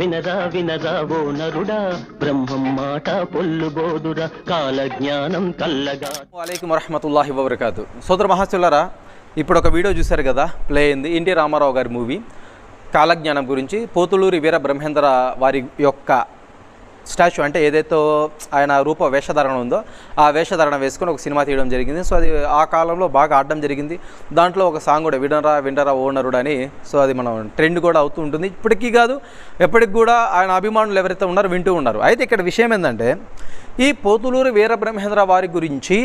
వినరా వినరా ఓ నరుడా బ్రహ్మం మాట పొల్లుబోదురా కాల జ్ఞానం కల్లగా. వాలేకం వరహమతుల్లాహి వబర్కాతు. సోదర మహాశులరా ఇప్పుడు ఒక వీడియో చూశారు కదా ప్లే అయింది ఎన్టీ రామారావు గారి మూవీ. కాలజ్ఞానం గురించి పోతులూరి వీర బ్రహ్మేంద్ర వారి యొక్క స్టాచ్యూ అంటే ఏదైతే ఆయన రూప వేషధారణ ఉందో ఆ వేషధారణ వేసుకొని ఒక సినిమా తీయడం జరిగింది. సో అది ఆ కాలంలో బాగా ఆడడం జరిగింది. దాంట్లో ఒక సాంగ్ కూడా వినరా వినరా ఓనరుడు అని. సో అది మనం ట్రెండ్ కూడా అవుతూ ఉంటుంది. ఇప్పటికీ కాదు ఎప్పటికి కూడా ఆయన అభిమానులు ఎవరైతే ఉన్నారో వింటూ ఉన్నారు. అయితే ఇక్కడ విషయం ఏంటంటే ఈ పోతులూరి వీరబ్రహ్మేంద్ర వారి గురించి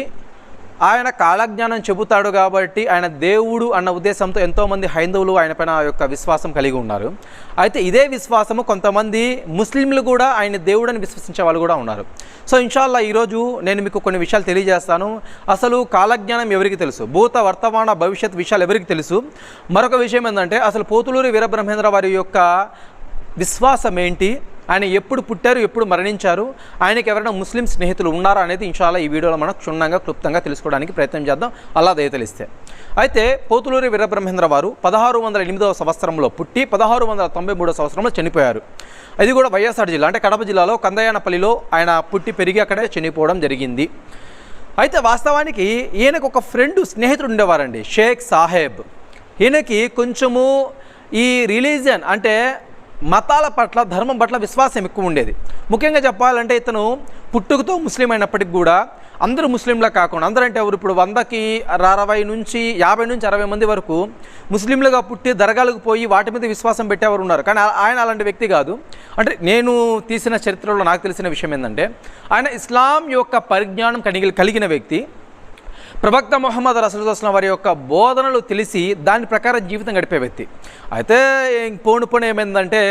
ఆయన కాలజ్ఞానం చెబుతాడు కాబట్టి ఆయన దేవుడు అన్న ఉద్దేశంతో ఎంతోమంది హైందవులు ఆయన పైన ఆ యొక్క విశ్వాసం కలిగి ఉన్నారు. అయితే ఇదే విశ్వాసము కొంతమంది ముస్లింలు కూడా ఆయన దేవుడని విశ్వసించే వాళ్ళు కూడా ఉన్నారు. సో ఇన్షాల్లా ఈరోజు నేను మీకు కొన్ని విషయాలు తెలియజేస్తాను. అసలు కాలజ్ఞానం ఎవరికి తెలుసు? భూత వర్తమాన భవిష్యత్ విషయాలు ఎవరికి తెలుసు? మరొక విషయం ఏంటంటే అసలు పోతులూరి వీరబ్రహ్మేంద్ర వారి యొక్క విశ్వాసం ఏంటి ఆయన ఎప్పుడు పుట్టారు ఎప్పుడు మరణించారు ఆయనకి ఎవరైనా ముస్లిం స్నేహితులు ఉన్నారా అనేది ఇన్షాల్లా ఈ వీడియోలో మనం క్షుణ్ణంగా క్లుప్తంగా తెలుసుకోవడానికి ప్రయత్నం చేద్దాం. అలా దయతలిస్తే అయితే పోతులూరి వీరబ్రహ్మేంద్ర వారు పదహారు వందల ఎనిమిదవ సంవత్సరంలో పుట్టి పదహారు వందల తొంభై మూడో సంవత్సరంలో చనిపోయారు. అది కూడా వైఎస్ఆర్ జిల్లా అంటే కడప జిల్లాలో కందయానపల్లిలో ఆయన పుట్టి పెరిగి అక్కడే చనిపోవడం జరిగింది. అయితే వాస్తవానికి ఈయనకు ఒక ఫ్రెండ్ స్నేహితుడు ఉండేవారండి షేక్ సాహెబ్. ఈయనకి కొంచెము ఈ రిలీజియన్ అంటే మతాల పట్ల ధర్మం పట్ల విశ్వాసం ఎక్కువ ఉండేది. ముఖ్యంగా చెప్పాలంటే ఇతను పుట్టుకతో ముస్లిం అయినప్పటికి కూడా అందరూ ముస్లింలా కాకుండా అందరూ అంటే ఎవరు? ఇప్పుడు వందకి అరవై నుంచి యాభై నుంచి అరవై మంది వరకు ముస్లింలుగా పుట్టి దర్గాలకు పోయి వాటి మీద విశ్వాసం పెట్టేవారు ఉన్నారు. కానీ ఆయన అలాంటి వ్యక్తి కాదు. అంటే నేను తీసిన చరిత్రలో నాకు తెలిసిన విషయం ఏంటంటే ఆయన ఇస్లాం యొక్క పరిజ్ఞానం కలిగి కలిగిన వ్యక్తి. ప్రవక్త మొహమ్మద్ రసూలుస్లాం వారి యొక్క బోధనలు తెలిసి దాని ప్రకారం జీవితం గడిపే వ్యక్తి. అయితే పోను పోను ఏమైందంటే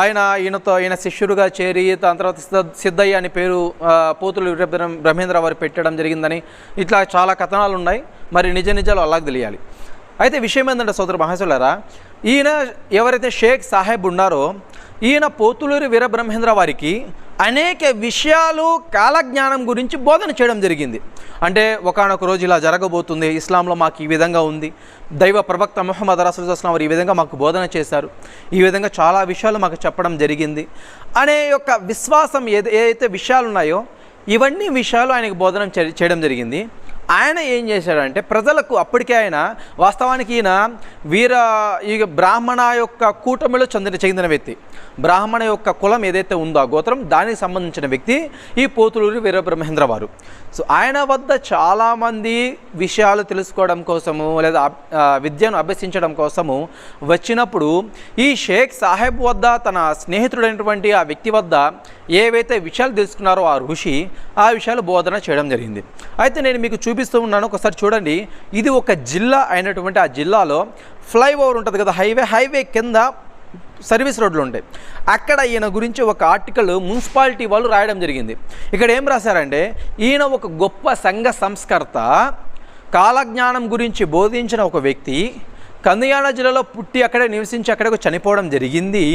ఆయన ఈయనతో ఈయన శిష్యుడుగా చేరి దాని తర్వాత సిద్ధ సిద్ధయ్య అని పేరు పోతులు బ్రహ్మేంద్ర వారు పెట్టడం జరిగిందని ఇట్లా చాలా కథనాలు ఉన్నాయి. మరి నిజ నిజాలు అలాగే తెలియాలి. అయితే విషయం ఏంటంటే సోదరు మహేశ్వరారా ఈయన ఎవరైతే షేక్ సాహెబ్ ఉన్నారో ఈయన పోతులూరి వీరబ్రహ్మేంద్ర వారికి అనేక విషయాలు కాలజ్ఞానం గురించి బోధన చేయడం జరిగింది. అంటే ఒకనొక రోజు ఇలా జరగబోతుంది ఇస్లాంలో మాకు ఈ విధంగా ఉంది దైవ ప్రవక్త మొహమ్మద్ రసూల్స్లాం వారు ఈ విధంగా మాకు బోధన చేశారు ఈ విధంగా చాలా విషయాలు మాకు చెప్పడం జరిగింది. అనే యొక్క విశ్వాసం ఏదైతే విషయాలు ఉన్నాయో ఇవన్నీ విషయాలు ఆయనకు బోధన చేయడం జరిగింది. ఆయన ఏం చేశాడంటే ప్రజలకు అప్పటికే ఆయన వాస్తవానికి ఈయన వీర ఈ బ్రాహ్మణ యొక్క కూటమిలో చెందిన చెందిన వ్యక్తి. బ్రాహ్మణ యొక్క కులం ఏదైతే ఉందో ఆ గోత్రం దానికి సంబంధించిన వ్యక్తి ఈ పోతులూరి వీరబ్రహ్మేంద్ర వారు. సో ఆయన వద్ద చాలామంది విషయాలు తెలుసుకోవడం కోసము లేదా విద్యను అభ్యసించడం కోసము వచ్చినప్పుడు ఈ షేక్ సాహెబ్ వద్ద తన స్నేహితుడైనటువంటి ఆ వ్యక్తి వద్ద ఏవైతే విషయాలు తెలుసుకున్నారో ఆ ఋషి ఆ విషయాలు బోధన చేయడం జరిగింది. అయితే నేను మీకు చూపి చూపిస్తూ ఉన్నాను. ఒకసారి చూడండి. ఇది ఒక జిల్లా అయినటువంటి ఆ జిల్లాలో ఫ్లైఓవర్ ఉంటుంది కదా హైవే హైవే కింద సర్వీస్ రోడ్లు ఉంటాయి. అక్కడ ఈయన గురించి ఒక ఆర్టికల్ మున్సిపాలిటీ వాళ్ళు రాయడం జరిగింది. ఇక్కడ ఏం రాశారంటే ఈయన ఒక గొప్ప సంఘ సంస్కర్త కాలజ్ఞానం గురించి బోధించిన ఒక వ్యక్తి కందియాల జిల్లాలో పుట్టి అక్కడే నివసించి అక్కడే చనిపోవడం జరిగింది.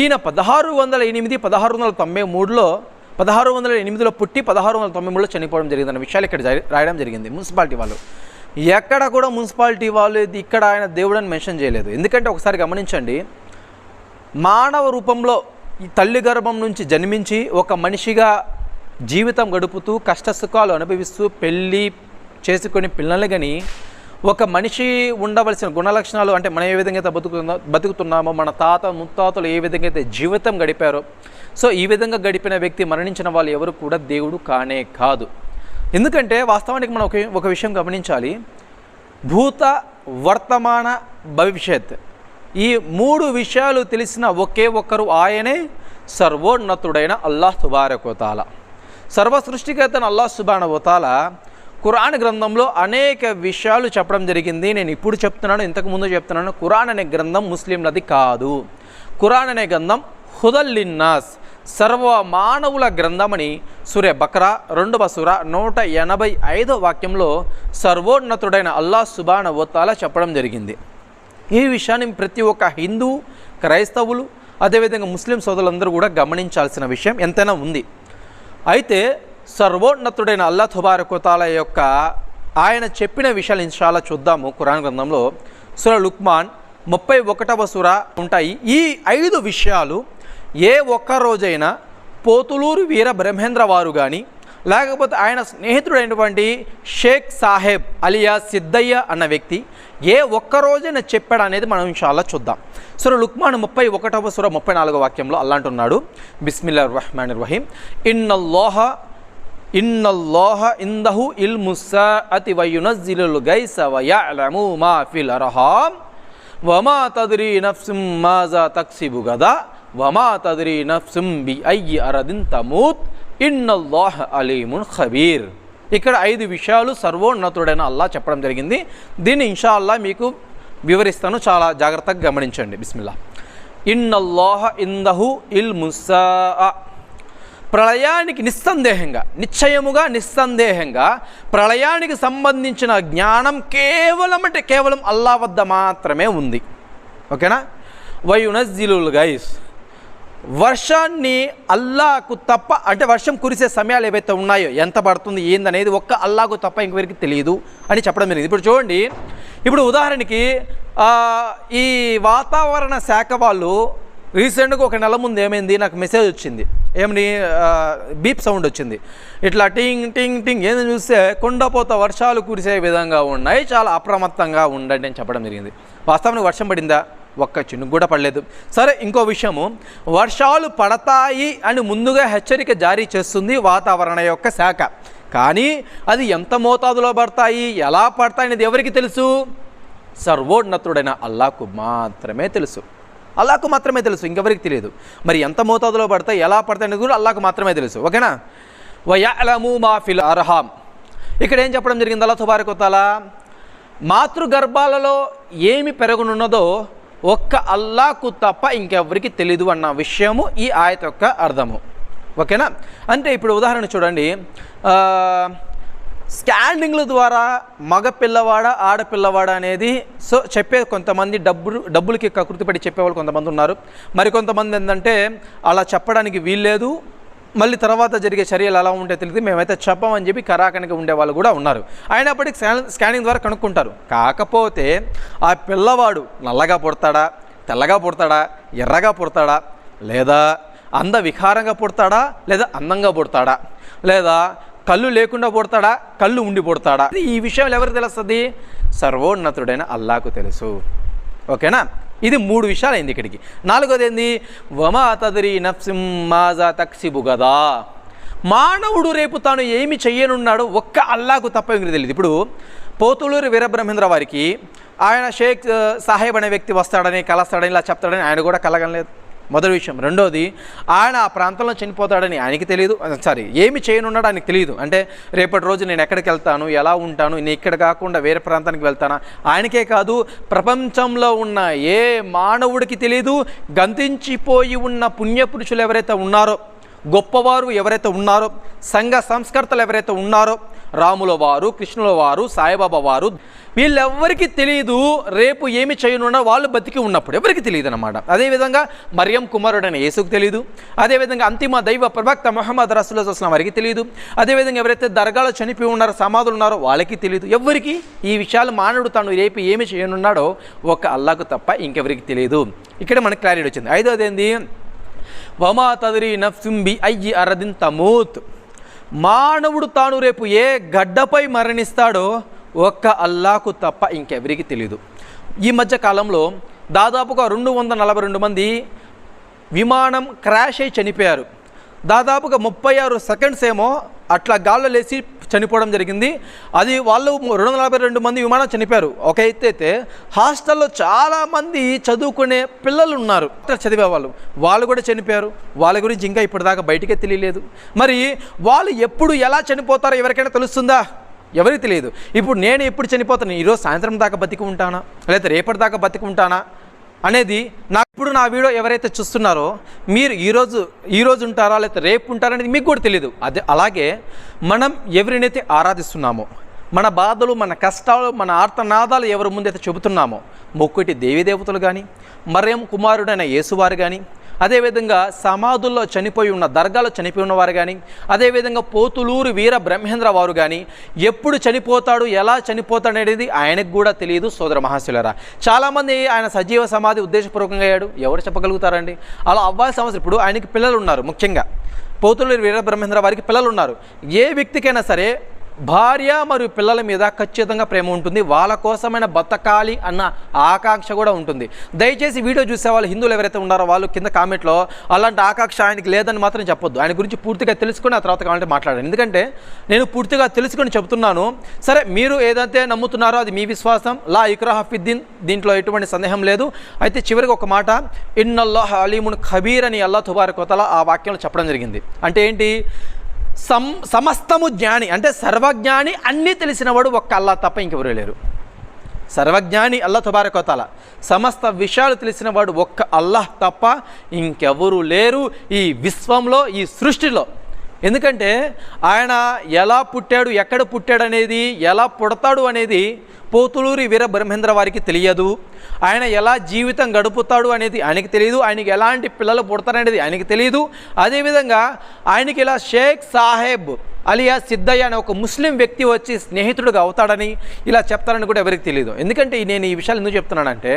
ఈయన పదహారు వందల ఎనిమిది పదహారు వందల తొంభై మూడులో పదహారు వందల ఎనిమిదిలో పుట్టి పదహారు వందల తొంభై మూడులో చనిపోవడం జరిగిందన్న విషయాలు ఇక్కడ రాయడం జరిగింది మున్సిపాలిటీ వాళ్ళు. ఎక్కడ కూడా మున్సిపాలిటీ వాళ్ళు ఇది ఇక్కడ ఆయన దేవుడని మెన్షన్ చేయలేదు. ఎందుకంటే ఒకసారి గమనించండి మానవ రూపంలో ఈ తల్లి గర్భం నుంచి జన్మించి ఒక మనిషిగా జీవితం గడుపుతూ కష్ట సుఖాలు అనుభవిస్తూ పెళ్ళి చేసుకొని పిల్లల్ని కానీ ఒక మనిషి ఉండవలసిన గుణలక్షణాలు అంటే మనం ఏ విధంగా అయితే బతుకుతున్నా బతుకుతున్నామో మన తాత ముత్తాతలు ఏ విధంగా అయితే జీవితం గడిపారో సో ఈ విధంగా గడిపిన వ్యక్తి మరణించిన వాళ్ళు ఎవరు కూడా దేవుడు కానే కాదు. ఎందుకంటే వాస్తవానికి మనం ఒక ఒక విషయం గమనించాలి. భూత వర్తమాన భవిష్యత్. ఈ మూడు విషయాలు తెలిసిన ఒకే ఒక్కరు ఆయనే సర్వోన్నతుడైన అల్లాహ్ సుబారకోతాల సర్వ సృష్టికర్తన అల్లాహ్ సుబానవతాల ఖురాన్ గ్రంథంలో అనేక విషయాలు చెప్పడం జరిగింది. నేను ఇప్పుడు చెప్తున్నాను ఇంతకుముందు చెప్తున్నాను. కురాన్ అనే గ్రంథం ముస్లింలది కాదు. ఖురాన్ అనే గ్రంథం హుదల్లిన్నాస్ సర్వ మానవుల గ్రంథమని సూర్య బక్రా రెండవ సుర నూట ఎనభై ఐదో వాక్యంలో సర్వోన్నతుడైన అల్లాహ్ సుబాన వతాల చెప్పడం జరిగింది. ఈ విషయాన్ని ప్రతి ఒక్క హిందూ క్రైస్తవులు అదేవిధంగా ముస్లిం సోదరులందరూ కూడా గమనించాల్సిన విషయం ఎంతైనా ఉంది. అయితే సర్వోన్నతుడైన అల్లా తుబారకుతాల యొక్క ఆయన చెప్పిన విషయాలు ఇన్షాలా చూద్దాము ఖురాన్ గ్రంథంలో. సుర లుక్మాన్ ముప్పై ఒకటవ సుర ఉంటాయి. ఈ ఐదు విషయాలు ఏ ఒక్క రోజైనా పోతులూరు వీర బ్రహ్మేంద్ర వారు కానీ లేకపోతే ఆయన స్నేహితుడైనటువంటి షేక్ సాహెబ్ అలియా సిద్దయ్య అన్న వ్యక్తి ఏ ఒక్క రోజైనా చెప్పాడు అనేది మనం ఇన్షాల్లా చూద్దాం. సుర లుక్మాన్ ముప్పై ఒకటవ సుర ముప్పై నాలుగో వాక్యంలో అల్లాంటున్నాడు. బిస్మిల్లా రహమాన్ రహీం ఇన్నల్లోహ ఇన్నల్లోహ ఇందహు ఇల్ ముస్సాఅతి వయునజ్జిలుల్ గైస వయఅలము మా ఫిల్ అర్హాం. వమా తదిరి నఫ్సిం మాజా తక్సిబు గదా. వమా తద్రీ నఫ్సిం బి అయ్యి అరదిన్ తమూత్ ఇన్నల్లాహ్ అలీమున్ ఖబీర్. ఇక్కడ ఐదు విషయాలు సర్వోన్నతుడైన అల్లా చెప్పడం జరిగింది. దీన్ని ఇన్షా అల్లా మీకు వివరిస్తాను. చాలా జాగ్రత్తగా గమనించండి. బిస్మిల్లా. ఇన్నల్లాహ ఇందహు ఇల్ ముస్సా ప్రళయానికి నిస్సందేహంగా నిశ్చయముగా నిస్సందేహంగా ప్రళయానికి సంబంధించిన జ్ఞానం కేవలం అంటే కేవలం అల్లా వద్ద మాత్రమే ఉంది. ఓకేనా? వయునజ్జిలుల్ గైస్. వర్షాన్ని అల్లాకు తప్ప అంటే వర్షం కురిసే సమయాలు ఏవైతే ఉన్నాయో ఎంత పడుతుంది ఏందనేది ఒక్క అల్లాకు తప్ప ఇంకొకరికి తెలియదు అని చెప్పడం జరిగింది. ఇప్పుడు చూడండి ఇప్పుడు ఉదాహరణకి ఈ వాతావరణ శాఖ వాళ్ళు రీసెంట్గా ఒక నెల ముందు ఏమైంది నాకు మెసేజ్ వచ్చింది. ఏమని బీప్ సౌండ్ వచ్చింది. ఇట్లా టింగ్ టింగ్ టింగ్ ఏదో చూస్తే కొండపోత వర్షాలు కురిసే విధంగా ఉన్నాయి చాలా అప్రమత్తంగా ఉండండి అని చెప్పడం జరిగింది. వాస్తవానికి వర్షం పడిందా? ఒక్క చినుకు కూడా పడలేదు. సరే ఇంకో విషయము. వర్షాలు పడతాయి అని ముందుగా హెచ్చరిక జారీ చేస్తుంది వాతావరణ యొక్క శాఖ. కానీ అది ఎంత మోతాదులో పడతాయి ఎలా పడతాయి అనేది ఎవరికి తెలుసు? సర్వోన్నతుడైన అల్లాకు మాత్రమే తెలుసు. అల్లాకు మాత్రమే తెలుసు ఇంకెవరికి తెలియదు. మరి ఎంత మోతాదులో పడతాయి ఎలా పడతాయి అనేది కూడా అల్లాకు మాత్రమే తెలుసు. ఓకేనా? వయలము మా ఫిల్ అర్హాం ఇక్కడ ఏం చెప్పడం జరిగింది? అల్లా తుబారకొతాలా మాతృగర్భాలలో ఏమి పెరగనున్నదో ఒక్క అల్లాకు తప్ప ఇంకెవరికి తెలియదు అన్న విషయము ఈ ఆయత యొక్క అర్థము. ఓకేనా? అంటే ఇప్పుడు ఉదాహరణ చూడండి. స్కాండింగ్ల స్కానింగ్ల ద్వారా మగ పిల్లవాడ ఆడపిల్లవాడ అనేది సో చెప్పే కొంతమంది డబ్బులు డబ్బులకి కకృతిపడి చెప్పేవాళ్ళు కొంతమంది ఉన్నారు. మరి కొంతమంది ఏంటంటే అలా చెప్పడానికి వీల్లేదు. మళ్ళీ తర్వాత జరిగే చర్యలు ఎలా ఉంటాయో తెలియదు. మేమైతే చెప్పమని చెప్పి కరాకనికి ఉండేవాళ్ళు కూడా ఉన్నారు. అయినప్పటికీ స్కానింగ్ ద్వారా కనుక్కుంటారు. కాకపోతే ఆ పిల్లవాడు నల్లగా పుడతాడా తెల్లగా పుడతాడా ఎర్రగా పుడతాడా లేదా అంద వికారంగా పుడతాడా లేదా అందంగా పుడతాడా లేదా కళ్ళు లేకుండా పుడతాడా కళ్ళు ఉండి పుడతాడా? ఈ విషయం ఎవరికి తెలుస్తుంది? సర్వోన్నతుడైన అల్లాకు తెలుసు. ఓకేనా? ఇది మూడు విషయాలు అయింది ఇక్కడికి. నాలుగోది ఏంది వమా తదరి నఫ్సిం మాజా తక్సిబు గదా. మానవుడు రేపు తాను ఏమి చెయ్యనున్నాడో ఒక్క అల్లాకు తప్ప ఇంక తెలియదు ఇప్పుడు పోతులూరి వీరబ్రహ్మేంద్ర వారికి ఆయన షేక్ ఆ, సాహెబ్ అనే వ్యక్తి వస్తాడని కలస్తాడని ఇలా చెప్తాడని ఆయన కూడా కలగలేదు మొదటి విషయం. రెండోది ఆయన ఆ ప్రాంతంలో చనిపోతాడని ఆయనకి తెలియదు సారీ ఏమి చేయనున్నాడు ఆయనకి తెలియదు అంటే రేపటి రోజు నేను ఎక్కడికి వెళ్తాను ఎలా ఉంటాను నేను ఇక్కడ కాకుండా వేరే ప్రాంతానికి వెళ్తానా? ఆయనకే కాదు ప్రపంచంలో ఉన్న ఏ మానవుడికి తెలియదు గంతించిపోయి ఉన్న పుణ్యపురుషులు ఎవరైతే ఉన్నారో గొప్పవారు ఎవరైతే ఉన్నారో సంఘ సంస్కర్తలు ఎవరైతే ఉన్నారో రాముల వారు కృష్ణుల వారు సాయిబాబా వారు వీళ్ళెవ్వరికి తెలియదు రేపు ఏమి చేయనున్నా వాళ్ళు బతికి ఉన్నప్పుడు ఎవరికి తెలియదు అనమాట అదేవిధంగా మరియం కుమారుడైన యేసుకు తెలియదు అదేవిధంగా అంతిమ దైవ ప్రభక్త మొహమ్మద్ రసూల్ వస్లాం వారికి తెలియదు అదేవిధంగా ఎవరైతే దర్గాలో చనిపోయి ఉన్నారో సమాధులు ఉన్నారో వాళ్ళకి తెలియదు ఎవరికి? ఈ విషయాలు మానవుడు తాను రేపు ఏమి చేయనున్నాడో ఒక అల్లాకు తప్ప ఇంకెవరికి తెలియదు ఇక్కడ మనకు క్లారిటీ వచ్చింది. ఐదోది ఏంది? వమా తదరి నఫ్సిం బి అయ్యి అరదిన్ తమూత్. మానవుడు తాను రేపు ఏ గడ్డపై మరణిస్తాడో ఒక్క అల్లాకు తప్ప ఇంకెవరికి తెలియదు ఈ మధ్య కాలంలో దాదాపుగా రెండు వందల నలభై రెండు మంది విమానం క్రాష్ అయి చనిపోయారు. దాదాపుగా ముప్పై ఆరు సెకండ్స్ ఏమో అట్లా గాల్లో లేచి చనిపోవడం జరిగింది. అది వాళ్ళు రెండు వందల నలభై రెండు మంది విమానం చనిపోయారు. ఒక అయితే హాస్టల్లో చాలామంది చదువుకునే పిల్లలు ఉన్నారు. అట్లా చదివే వాళ్ళు. వాళ్ళు కూడా చనిపోయారు. వాళ్ళ గురించి ఇంకా ఇప్పటిదాకా బయటకే తెలియలేదు. మరి వాళ్ళు ఎప్పుడు ఎలా చనిపోతారో ఎవరికైనా తెలుస్తుందా? ఎవరికి తెలియదు. ఇప్పుడు నేను ఎప్పుడు చనిపోతాను? ఈరోజు సాయంత్రం దాకా బతికి ఉంటానా? లేదా రేపటి దాకా బతికి ఉంటానా? అనేది నా ఇప్పుడు నా వీడియో ఎవరైతే చూస్తున్నారో మీరు ఈరోజు ఈరోజు ఉంటారా లేకపోతే రేపు ఉంటారా అనేది మీకు కూడా తెలియదు అదే అలాగే మనం ఎవరినైతే ఆరాధిస్తున్నామో మన బాధలు మన కష్టాలు మన ఆర్తనాదాలు ఎవరి ముందైతే చెబుతున్నామో మొక్కటి దేవీదేవతలు కానీ మరేం కుమారుడైన యేసువారు కానీ అదేవిధంగా సమాధుల్లో చనిపోయి ఉన్న దర్గాలో చనిపోయి ఉన్నవారు కానీ అదేవిధంగా పోతులూరు వీర బ్రహ్మేంద్ర వారు కానీ ఎప్పుడు చనిపోతాడు ఎలా చనిపోతాడు అనేది ఆయనకు కూడా తెలియదు సోదర మహాశిలరా. చాలామంది ఆయన సజీవ సమాధి ఉద్దేశపూర్వకంగా అయ్యాడు. ఎవరు చెప్పగలుగుతారండి? అలా అవ్వాల్సిన అవసరం. ఇప్పుడు ఆయనకి పిల్లలు ఉన్నారు ముఖ్యంగా. పోతులూరు వీర బ్రహ్మేంద్ర వారికి పిల్లలు ఉన్నారు. ఏ వ్యక్తికైనా సరే భార్య మరియు పిల్లల మీద ఖచ్చితంగా ప్రేమ ఉంటుంది. వాళ్ళ కోసమైన బతకాలి అన్న ఆకాంక్ష కూడా ఉంటుంది. దయచేసి వీడియో చూసే వాళ్ళు హిందువులు ఎవరైతే ఉన్నారో వాళ్ళు కింద కామెంట్లో అలాంటి ఆకాంక్ష ఆయనకి లేదని మాత్రం చెప్పొద్దు. ఆయన గురించి పూర్తిగా తెలుసుకుని ఆ తర్వాత కావాలంటే మాట్లాడాను ఎందుకంటే నేను పూర్తిగా తెలుసుకుని చెప్తున్నాను సరే మీరు ఏదైతే నమ్ముతున్నారో అది మీ విశ్వాసం. లా ఇక్రాహఫిద్దీన్ దీంట్లో ఎటువంటి సందేహం లేదు. అయితే చివరికి ఒక మాట ఇన్నల్లాహ్ అలీమున్ ఖబీర్ అని అల్లా తుబారకోతల ఆ వాక్యంలో చెప్పడం జరిగింది. అంటే ఏంటి? సం సమస్తము జ్ఞాని అంటే సర్వజ్ఞాని అన్నీ తెలిసినవాడు ఒక్క అల్లా తప్ప ఇంకెవరూ లేరు. సర్వజ్ఞాని అల్లా తుబారకోతాల సమస్త విషయాలు తెలిసినవాడు ఒక్క అల్లాహ్ తప్ప ఇంకెవరూ లేరు. ఈ విశ్వంలో ఈ సృష్టిలో ఎందుకంటే ఆయన ఎలా పుట్టాడు ఎక్కడ పుట్టాడు అనేది ఎలా పుడతాడు అనేది పోతులూరి వీర బ్రహ్మేంద్ర వారికి తెలియదు. ఆయన ఎలా జీవితం గడుపుతాడు అనేది ఆయనకి తెలియదు. ఆయనకి ఎలాంటి పిల్లలు పుడతారనేది ఆయనకి తెలియదు. అదేవిధంగా ఆయనకి ఇలా షేక్ సాహెబ్ అలియా సిద్ధయ్య అనే ఒక ముస్లిం వ్యక్తి వచ్చి స్నేహితుడుగా అవుతాడని ఇలా చెప్తారని కూడా ఎవరికి తెలియదు ఎందుకంటే నేను ఈ విషయాలు ఎందుకు చెప్తున్నానంటే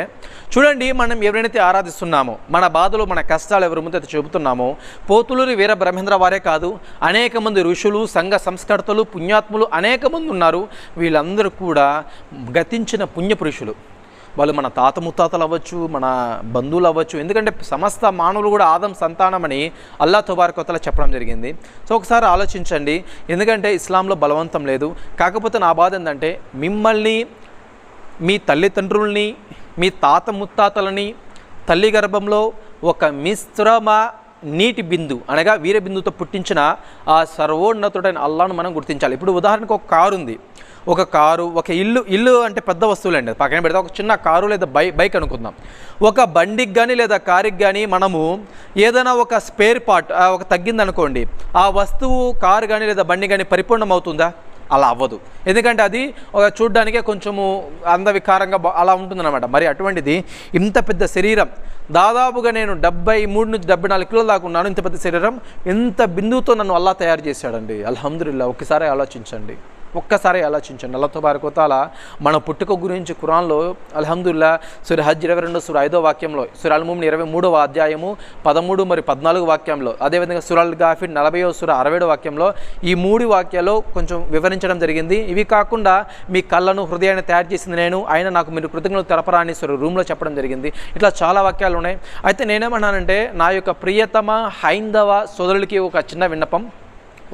చూడండి మనం ఎవరైతే ఆరాధిస్తున్నామో మన బాధలు మన కష్టాలు ఎవరి ముందు అయితే చెబుతున్నామో పోతులూరి వీర బ్రహ్మేంద్ర వారే కాదు అనేక మంది ఋషులు సంఘ సంస్కర్తలు పుణ్యాత్ములు అనేక మంది ఉన్నారు. వీళ్ళందరూ కూడా గతించిన పుణ్యపురుషులు. వాళ్ళు మన తాత ముత్తాతలు అవ్వచ్చు మన బంధువులు అవ్వచ్చు. ఎందుకంటే సమస్త మానవులు కూడా ఆదం సంతానమని అల్లా తుబారకొత్తలో చెప్పడం జరిగింది. సో ఒకసారి ఆలోచించండి. ఎందుకంటే ఇస్లాంలో బలవంతం లేదు. కాకపోతే నా బాధ ఏంటంటే మిమ్మల్ని మీ తల్లిదండ్రుల్ని మీ తాత ముత్తాతలని తల్లి గర్భంలో ఒక మిశ్రమ నీటి బిందు అనగా వీరబిందుతో పుట్టించిన ఆ సర్వోన్నతుడైన అల్లాను మనం గుర్తించాలి. ఇప్పుడు ఉదాహరణకు ఒక కారు ఉంది. ఒక కారు ఒక ఇల్లు ఇల్లు అంటే పెద్ద వస్తువులండి. పక్కన పెడితే ఒక చిన్న కారు లేదా బై బైక్ అనుకుందాం. ఒక బండికి కానీ లేదా కారుకి కానీ మనము ఏదైనా ఒక స్పేర్ పార్ట్ ఒక తగ్గింది అనుకోండి ఆ వస్తువు కారు కానీ లేదా బండి కానీ పరిపూర్ణం అవుతుందా అలా అవ్వదు. ఎందుకంటే అది ఒక చూడ్డానికే కొంచెము అందవికారంగా అలా ఉంటుందన్నమాట. మరి అటువంటిది ఇంత పెద్ద శరీరం దాదాపుగా నేను డెబ్బై మూడు నుంచి డెబ్బై నాలుగు కిలోలు దాకా ఉన్నాను ఇంత పెద్ద శరీరం ఇంత బిందువుతో నన్ను అల్లా తయారు చేశాడండి? అల్హమ్దుల్లా ఒకసారి ఆలోచించండి. ఒక్కసారి ఆలోచించండి. అల్లతో బారకోతాల మన పుట్టుక గురించి ఖురాన్లో అల్హమ్దుల్లా సుర హజ్ ఇరవై రెండు సుర ఐదో వాక్యంలో సురాల్ అల్ముమ్ని ఇరవై మూడవ అధ్యాయము పదమూడు మరి పద్నాలుగు వాక్యంలో అదేవిధంగా సురాల్ గాఫిర్ నలభైవ సుర అరవైడు వాక్యంలో ఈ మూడు వాక్యాలు కొంచెం వివరించడం జరిగింది. ఇవి కాకుండా మీ కళ్ళను హృదయాన్ని తయారు చేసింది నేను ఆయన నాకు మీరు కృతజ్ఞతలు తెలపరా అని సుర రూమ్లో చెప్పడం జరిగింది. ఇట్లా చాలా వాక్యాలు ఉన్నాయి. అయితే నేనేమన్నానంటే నా యొక్క ప్రియతమ హైందవ సోదరులకి ఒక చిన్న విన్నపం.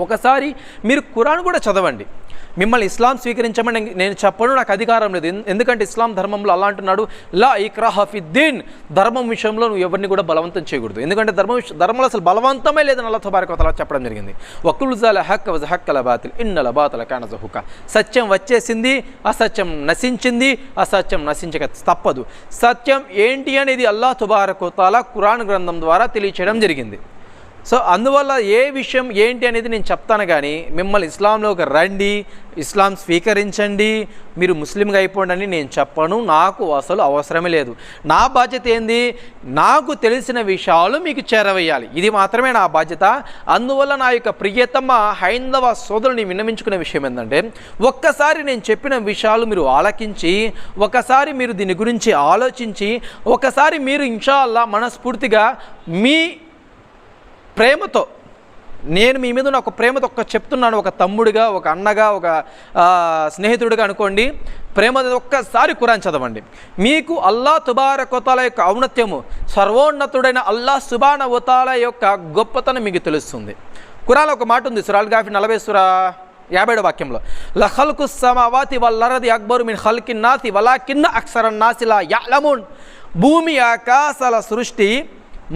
ఒకసారి మీరు ఖురాన్ కూడా చదవండి. మిమ్మల్ని ఇస్లాం స్వీకరించమని నేను చెప్పను నాకు అధికారం లేదు. ఎందు- ఎందుకంటే ఇస్లాం ధర్మంలో అలా అంటున్నాడు లా ఇక్రాహఫిద్దీన్ ధర్మం విషయంలో నువ్వు ఎవరిని కూడా బలవంతం చేయకూడదు. ఎందుకంటే ధర్మ విష- ధర్మంలో అసలు బలవంతమే లేదని అల్లా తబారక తలా చెప్పడం జరిగింది. వకుల్ హక్ వజ హక్కల బాతిల్ ఇన్నల బాతల కానజ హుక. సత్యం వచ్చేసింది అసత్యం నశించింది అసత్యం నశించక తప్పదు. సత్యం ఏంటి అనేది అల్లా తుబారకోతాల కురాన్ గ్రంథం ద్వారా తెలియచేయడం జరిగింది. సో అందువల్ల ఏ విషయం ఏంటి అనేది నేను చెప్తాను కానీ మిమ్మల్ని ఇస్లాంలోకి రండి ఇస్లాం స్వీకరించండి మీరు ముస్లింగా అయిపోండి అని నేను చెప్పను నాకు అసలు అవసరమే లేదు. నా బాధ్యత ఏంది? నాకు తెలిసిన విషయాలు మీకు చేరవేయాలి. ఇది మాత్రమే నా బాధ్యత. అందువల్ల నా యొక్క ప్రియతమ హైందవ సోదరుని విన్నమించుకునే విషయం ఏంటంటే ఒక్కసారి నేను చెప్పిన విషయాలు మీరు ఆలకించి ఒకసారి మీరు దీని గురించి ఆలోచించి ఒకసారి మీరు ఇన్షాల్లా మనస్ఫూర్తిగా మీ ప్రేమతో. నేను మీ మీద ఒక ప్రేమతో ఒక చెప్తున్నాను ఒక తమ్ముడిగా ఒక అన్నగా ఒక స్నేహితుడిగా అనుకోండి ప్రేమతో ఒక్కసారి కురాన్ చదవండి. మీకు అల్లా తుబారకోతాల యొక్క ఔన్నత్యము సర్వోన్నతుడైన అల్లా సుబాన ఉతాల యొక్క గొప్పతనం మీకు తెలుస్తుంది. ఖురాన్ ఒక మాట ఉంది సురాల్ గాఫీ నలభై సురా యాభైడ వాక్యంలో లహల్కు సమావాతి వల్లరది అక్బరు మిన్ హల్కి నాసి వలా కిన్న అక్షర నాసిలా యాలమున్. భూమి ఆకాశాల సృష్టి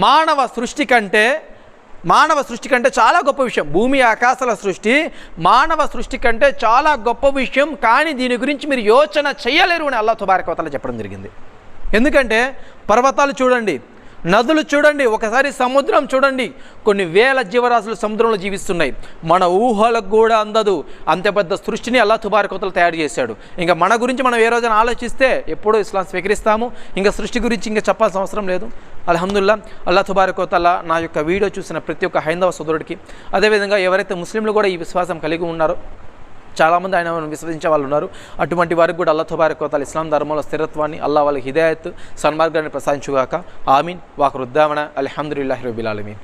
మానవ సృష్టి కంటే మానవ సృష్టి కంటే చాలా గొప్ప విషయం. భూమి ఆకాశాల సృష్టి మానవ సృష్టి కంటే చాలా గొప్ప విషయం. కానీ దీని గురించి మీరు యోచన చేయలేరు అని అల్లా తుబారకవతలు చెప్పడం జరిగింది. ఎందుకంటే పర్వతాలు చూడండి నదులు చూడండి ఒకసారి సముద్రం చూడండి. కొన్ని వేల జీవరాశులు సముద్రంలో జీవిస్తున్నాయి. మన ఊహలకు కూడా అందదు. అంత పెద్ద సృష్టిని అల్లా తుబారకోతలు తయారు చేశాడు. ఇంకా మన గురించి మనం ఏ రోజున ఆలోచిస్తే ఎప్పుడూ ఇస్లాం స్వీకరిస్తాము. ఇంకా సృష్టి గురించి ఇంకా చెప్పాల్సిన అవసరం లేదు. అల్హమ్దుల్లా అల్లా తుబారకోతల నా యొక్క వీడియో చూసిన ప్రతి ఒక్క హైందవ సోదరుడికి అదేవిధంగా ఎవరైతే ముస్లింలు కూడా ఈ విశ్వాసం కలిగి ఉన్నారో చాలామంది ఆయన విశ్వసించే వాళ్ళు ఉన్నారు. అటువంటి వారికి కూడా అల్లా తుబారకోతల ఇస్లాం ధర్మంలో స్థిరత్వాన్ని అల్లా వాళ్ళకి హిదాయత్ సన్మార్గాన్ని ప్రసాదించుగాక. ఆమీన్. వాకు రుద్దామణ అల్హమ్దుల్లాహి రబిలాలమీన్